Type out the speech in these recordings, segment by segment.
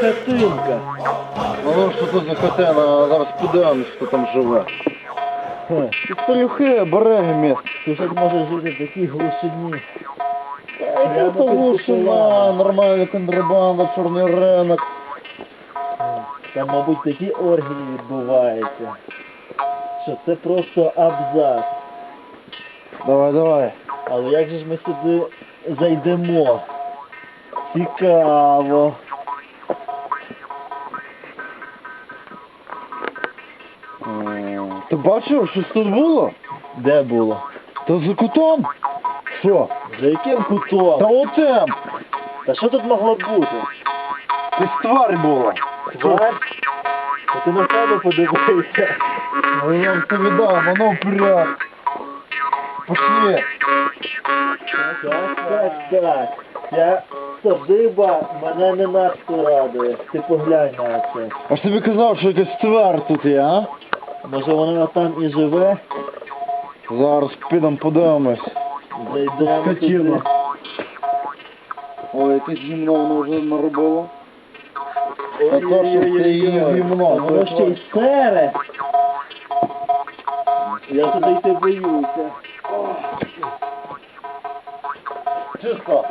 Хатинка? Ну що тут за хатина, зараз подивимось, хто там живе. Підсталюхи, береги місце. Ти ж можеш жити в такій глушині. То глушина, нормальна контрабанда, чорний ринок. Там, мабуть, такі оргії відбуваються. Що це просто абзац. Давай, давай. Але як же ж ми сюди зайдемо? Цікаво. Бачив, щось тут було? Де було? Та за кутом? Що? За яким Та кутом? отем! Та що тут могло бути? Якась тварь була. Тварь? Та ти на себе подивися. Ну я вам повідав, воно вперед. Пошли. Так, так, так. Ця садиба мене не надто радує. Ти поглянь на це. А ж тобі казав, що якась тварь тут є, а? Може вона там і живе? Зараз підемо подивимось. Зайдемо Скотина. туди. Ой, якесь гімно воно вже наробило. А то, що це її гімно. Воно ще й сере. Я туди йти боюся. Чисто.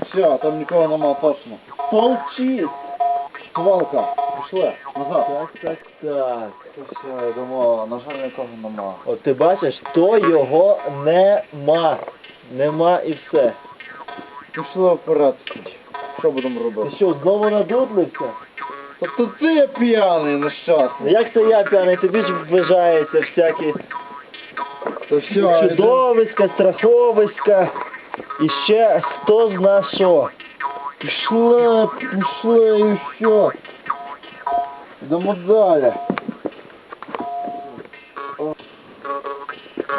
Все, там нікого нема точно. Толчись. Свалка. Назад. Так, так, так. Все, йдемо. На жаль, нікого нема. От ти бачиш, то його нема. Нема і все. Пішли вперед. Що будемо Ти робити? що, знову надудлився? Тобто ти п'яний, нещасний. Ну як це я п'яний, тобі ж вважається всякі То все, чудовиська, страховиська і ще хто зна що. Пішли, пішли і все. Йдемо далі.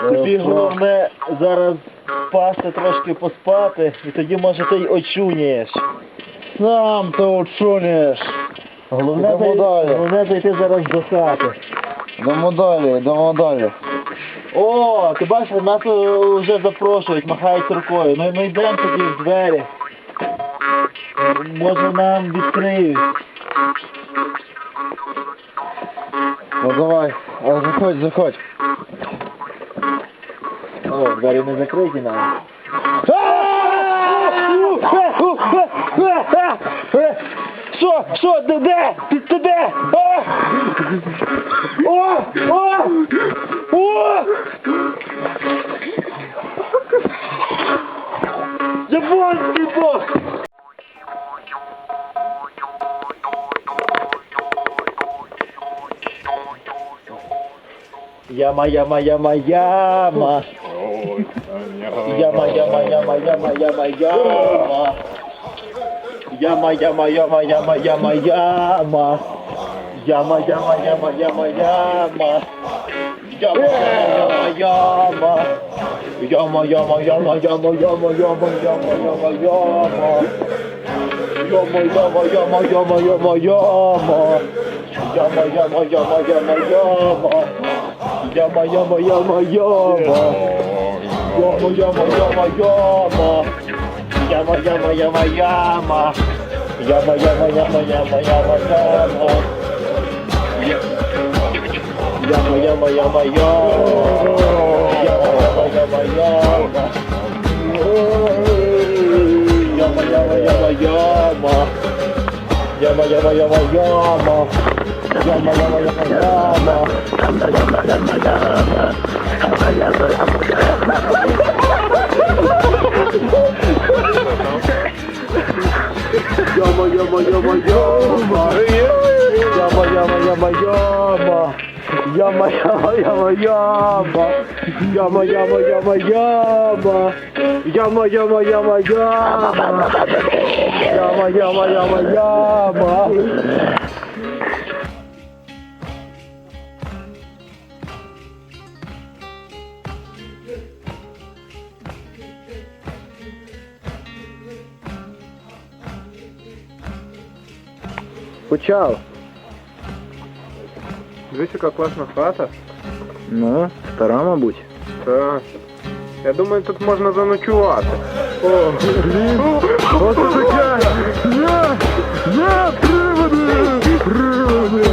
Тобі головне зараз впасти трошки поспати, і тоді може ти й очунієш. Сам ти очунеш. Головне, Йдемо далі. головне зайти зараз до хати. Йдемо далі, йдемо далі. О, ти бачиш, нас вже запрошують, махають рукою. Ну, ми йдемо тоді в двері. Може нам відкриють. Ну давай, а, заходь, заходь. О, двері не закриті навіть. Що? Що? Де? Де? Ти, ти де? А! О! О! О! Японський бог! Яма, яма, яма, яма. Яма, яма, яма, яма, яма, яма. Яма, яма, яма, яма, яма, яма. Яма, яма, яма, яма, яма. Яма, яма, яма. Яма, яма, яма, яма, яма, яма, яма, яма, яма. Яма, яма, яма, яма, яма, яma. Яма, яма, яма, яма, яма. Яма, яма, яма, яма. Яма, яма, яма, яма. Яма, яма. Яма, яма, яма, яма, яма, яма. Яма, яма, яма, яма. Яма, яма, яма, яма. Яма, яма, яма, яма. Яма, яма, яма, яма. Яма, яма, яма, яма. Yama yama yama yama Yama yama yama yama Yama yama yama yama Yama yama yama yama Yama yama yama yama Yama yama yama yama Почав. Дивись, как классно хата. Ну, стара, мабуть. Да. Я думаю, тут можно заночувати. О, блін! Що це таке? Є! Є! Приводи! Приводи!